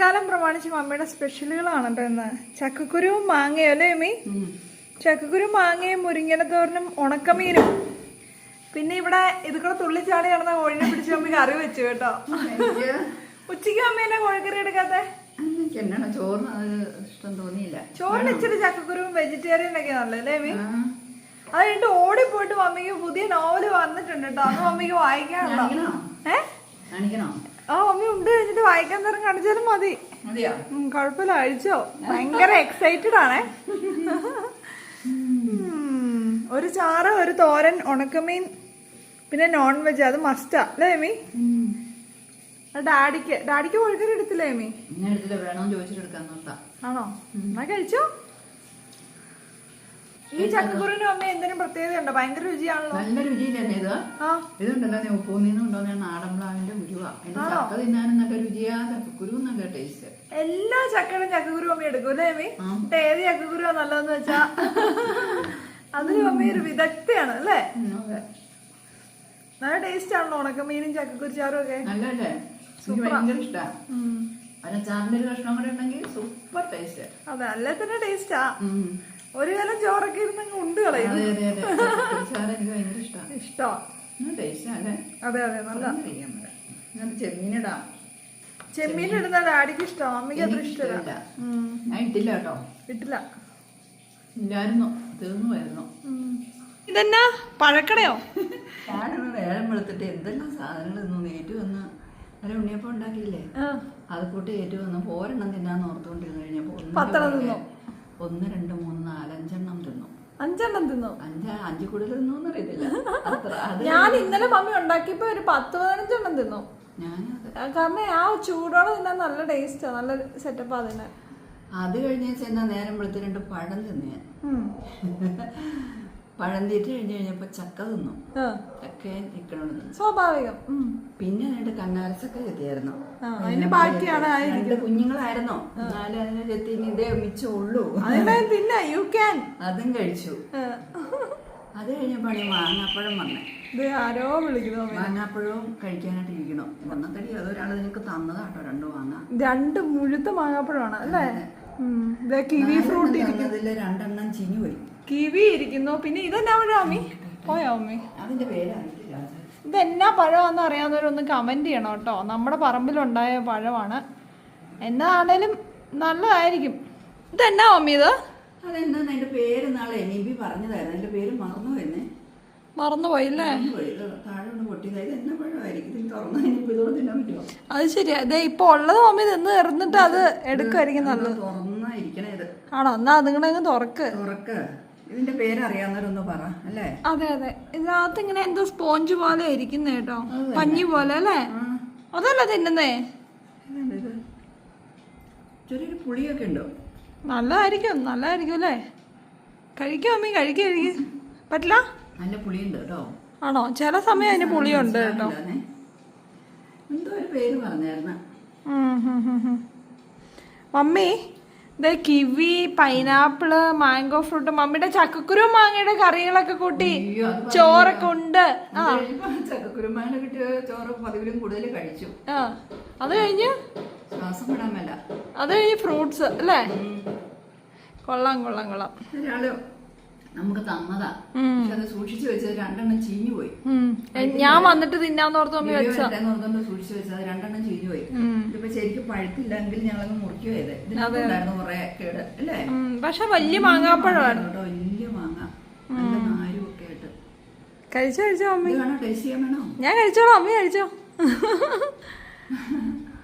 കാലം പ്രമാണിച്ച് മമ്മിയുടെ സ്പെഷ്യലുകളാണ് കേട്ടോ ഇന്ന്. ചക്കക്കുരുവും മാങ്ങയും അല്ലേ അമ്മി ചക്കക്കുരു മാങ്ങയും മുരിങ്ങനത്തോരനും ഉണക്കമീനും. പിന്നെ ഇവിടെ ഇത് കൂടെ തുള്ളിച്ചാടി നടന്ന കോഴിനെ പിടിച്ച് അമ്മ കറി വെച്ചു കേട്ടോ. ഉച്ചയ്ക്ക് അമ്മേനെ കോഴിക്കറി എടുക്കാത്തെ? എന്നാണ് ചോറിന് ഇഷ്ടം തോന്നിയില്ല. ചോറിന് ഇച്ചിരി ചക്കക്കുരുവും വെജിറ്റേറിയൻ ഒക്കെ നല്ലല്ലേ അമ്മി അത് കഴിഞ്ഞിട്ട് ഓടിപ്പോയിട്ട് മമ്മിക്ക് പുതിയ നോവൽ വന്നിട്ടുണ്ട് കേട്ടോ. അത് മമ്മിക്ക് വായിക്കാനുണ്ടോ? കാണിക്കണോ? ഏ? കാണിക്കണോ? ആ മമ്മി ഉണ്ട്. കഴിഞ്ഞിട്ട് വായിക്കാൻ തരം കാണിച്ചാലും മതി. കുഴപ്പമില്ല. അഴിച്ചോ. ഭയങ്കര എക്സൈറ്റഡ് ആണേ. ഒരു ചാറ് ഒരു തോരൻ ഉണക്കമീൻ പിന്നെ നോൺ വെജ് അത് മസ്റ്റാ അല്ലേ എമി ഡാഡിക്ക്. ഡാഡിക്ക് കോഴിക്കറി എടുത്തില്ലേ എമി ആണോ? എന്നാ കഴിച്ചോ. ഈ ചക്കക്കുരുവിനും അമ്മ എന്തിനും പ്രത്യേകത ഉണ്ടോ? ഭയങ്കര രുചിയാണല്ലോ. നല്ല രുചിയില്ലേ ഇത്? ആ. ഇതുണ്ടല്ലോ നീ ഉപ്പു കൊണ്ടുവന്ന നാടൻ പ്ലാവിന്റെ കുരുവാ ചക്ക തിന്നാനും നല്ല രുചിയാ ചക്കക്കുരു നല്ല ടേസ്റ്റ്. എല്ലാ ചക്കയുടെ ചക്കക്കുരു അമ്മ എടുക്കും അല്ലേ അമ്മി. എന്നിട്ട് ഏത് ചക്കക്കുരുവാ നല്ലതെന്ന് വെച്ചാ? അതിന് അമ്മ ഒരു വിദഗ്ധയാണ് അല്ലേ? നല്ല ടേസ്റ്റ് ആണല്ലോ ഉണക്കമീനും ചക്കക്കുരിച്ചാറും ഒക്കെ. നല്ലല്ലേ ഭയങ്കര ഇഷ്ടാ. അതിന് ചാറിന്റെ ഒരു കഷ്ണം കൂടെ ഉണ്ടെങ്കിൽ സൂപ്പർ ടേസ്റ്റ്. അതെ അല്ലേ തന്നെ ടേസ്റ്റാ ഒരു കാലം ചോറൊക്കെ ഇരുന്ന് ഉണ്ട് കളയും ഇഷ്ടാ. ഇഷ്ടമാ അതെ അതെ നല്ല. ചെമ്മീനിടാം. ചെമ്മീൻ ഇടുന്ന ഡാഡിക്ക് ഇഷ്ടമാ അമ്മയ്ക്ക് അത്ര ഇഷ്ടമല്ല. ഞാൻ ഇട്ടില്ല കേട്ടോ. ഇട്ടില്ല. ഇല്ലായിരുന്നു. തീർന്നു വരുന്നു ഇതെന്നാ? പഴക്കടയോ? ഞാനൊന്ന് നേരം വെളുത്തിട്ട് എന്തെല്ലാം സാധനങ്ങൾ ഇന്ന് നേറ്റു വന്ന് ഒരു ഉണ്ണിയപ്പം ഉണ്ടാക്കിയില്ലേ. അത് കൂട്ടി ഏറ്റു വന്ന് ഒരെണ്ണം തിന്നാന്ന് ഓർത്തുകൊണ്ടിരുന്നു കഴിഞ്ഞപ്പോ ഒന്നിന്റെ പത്തെണ്ണം തിന്നോ? ഒന്ന് രണ്ട് മൂന്ന് നാല് അഞ്ചെണ്ണം തിന്നു. അഞ്ചെണ്ണം തിന്നു? അഞ്ച് അഞ്ച് കൂടുതൽ തിന്നു അറിയത്തില്ല. ഞാൻ ഇന്നലെ മമ്മി ഉണ്ടാക്കിയപ്പോ ഒരു പത്ത് പതിനഞ്ചെണ്ണം തിന്നു. കാരണം ആ ചൂടോടെ തിന്നാൻ നല്ല ടേസ്റ്റാ നല്ല സെറ്റപ്പ് അതിന്. അത് കഴിഞ്ഞ ചെന്ന നേരം വെളുത്തിരണ്ട് പഴം തിന്നു. ഞാൻ. പഴം തീറ്റ കഴിഞ്ഞ് കഴിഞ്ഞപ്പോ ചക്ക തിന്നു. ചക്ക നിക്കണോട് സ്വാഭാവികം. പിന്നെ രണ്ട് കണ്ണാരച്ചക്ക ചെത്തിയായിരുന്നു രണ്ട് കുഞ്ഞുങ്ങളായിരുന്നോ. എന്നാലും അതിനെ ചെത്തി ഇതേ മിച്ചമുള്ളൂ തിന്ന യു ക്യാൻ അതും കഴിച്ചു. അത് കഴിഞ്ഞപ്പോഴാണ് ഈ മാങ്ങാപ്പഴം വന്നേ. ആരോ വിളിക്കുന്നു. മാങ്ങാപ്പഴവും കഴിക്കാനായിട്ട് ഇരിക്കണം വന്നത്തടി അതൊരാൾ നിനക്ക് തന്നതാട്ടോ രണ്ട് മാങ്ങ. രണ്ട് മുഴുത്ത മാങ്ങാപ്പഴമാണ് അല്ലേ? കിവി ഫ്രൂട്ട് രണ്ടെണ്ണം ചിനി പോയി കിവി ഇരിക്കുന്നു. പിന്നെ ഇതെന്നാ പഴം അമ്മി? പോയോ അമ്മി? അതിന്റെ പേരറിയില്ല ഇതെന്നാ പഴമാണെന്ന് അറിയാവുന്നവരൊന്ന് കമന്റ് ചെയ്യണം കേട്ടോ. നമ്മുടെ പറമ്പിലുണ്ടായ പഴമാണ്. എന്നാണേലും നല്ലതായിരിക്കും. ഇതെന്നാ അമ്മി ഇത്? അതെന്താന്ന് അതിന്റെ പേര് നാളെ നിബി പറഞ്ഞതായിരുന്നു. അതിന്റെ പേര് മറന്നു എന്നെ മറന്നുപോയില്ലേ അത് ശരിയാ. ഇതേ ഇപ്പൊ ഉള്ളത് മമ്മി നിന്ന് എറിഞ്ഞിട്ട് അത് എടുക്കുമായിരിക്കും നല്ലത്. ഇത്. ആണോ? എന്നാ അതുങ്ങളെ അങ്ങ് തുറക്ക്. തുറക്ക്. ഇതിന്റെ പേരറിയാവുന്നവരൊന്ന് പറ അല്ലേ? അതെ അതെ. ഇതിനകത്ത് ഇങ്ങനെ എന്തോ സ്പോഞ്ച് പോലെ ഇരിക്കുന്ന കേട്ടോ. പഞ്ഞി പോലെ അല്ലേ? അതല്ല തിന്നുന്നേ? ചെറിയൊരു പുളിയൊക്കെ ഉണ്ടോ? നല്ലതായിരിക്കും നല്ലതായിരിക്കും അല്ലേ? കഴിക്കോ അമ്മി? കഴിക്കും കഴിക്കും. പറ്റില്ല? നല്ല പുളിയുണ്ട് കേട്ടോ. ആണോ? ചില സമയം അതിന് പുളിയുണ്ട് കേട്ടോ. എന്തോ ഒരു പേര് പറഞ്ഞായിരുന്ന. മമ്മി ഇത് കിവി പൈനാപ്പിൾ മാംഗോ ഫ്രൂട്ട് മമ്മിയുടെ ചക്കക്കുരു മാങ്ങയുടെ കറികളൊക്കെ കൂട്ടി. ചോറൊക്കെ ഉണ്ട്. ആ. ചക്കക്കുരുമാന കിട്ടിയ ചോറ് പതിവിലും കൂടുതൽ കഴിച്ചു. ആ. അത് കഴിഞ്ഞ്? ശ്വാസം അത് കഴിഞ്ഞ് ഫ്രൂട്ട്സ് അല്ലേ? കൊള്ളാം കൊള്ളാം കൊള്ളാം. നമുക്ക് തന്നതാ. പക്ഷെ അത് സൂക്ഷിച്ചു വെച്ചത് രണ്ടെണ്ണം ചീഞ്ഞു പോയി. ഞാൻ വന്നിട്ട് തിന്നാന്നോർത്ത് മമ്മി വെച്ച നോർത്തോണ്ട് സൂക്ഷിച്ചു വെച്ചത് രണ്ടെണ്ണം ചീഞ്ഞു പോയി. ഇതിപ്പോ ശരിക്കും പഴുത്തില്ലെങ്കിൽ ഞങ്ങളങ്ങ് മുറിക്കുക ചെയ്ത് ഇതിനകത്തുണ്ടായിരുന്നു കുറെ കേട് അല്ലേ? പക്ഷെ വലിയ മാങ്ങാപ്പഴമായിരുന്നു കേട്ടോ. വലിയ മാങ്ങ. നല്ല നാരും ഒക്കെ ആയിട്ട്. കഴിച്ചോ കഴിച്ചോ അമ്മ ടേസ്റ്റ് ചെയ്യാൻ വേണോ? ഞാൻ കഴിച്ചോളാം. അമ്മ കഴിച്ചോ.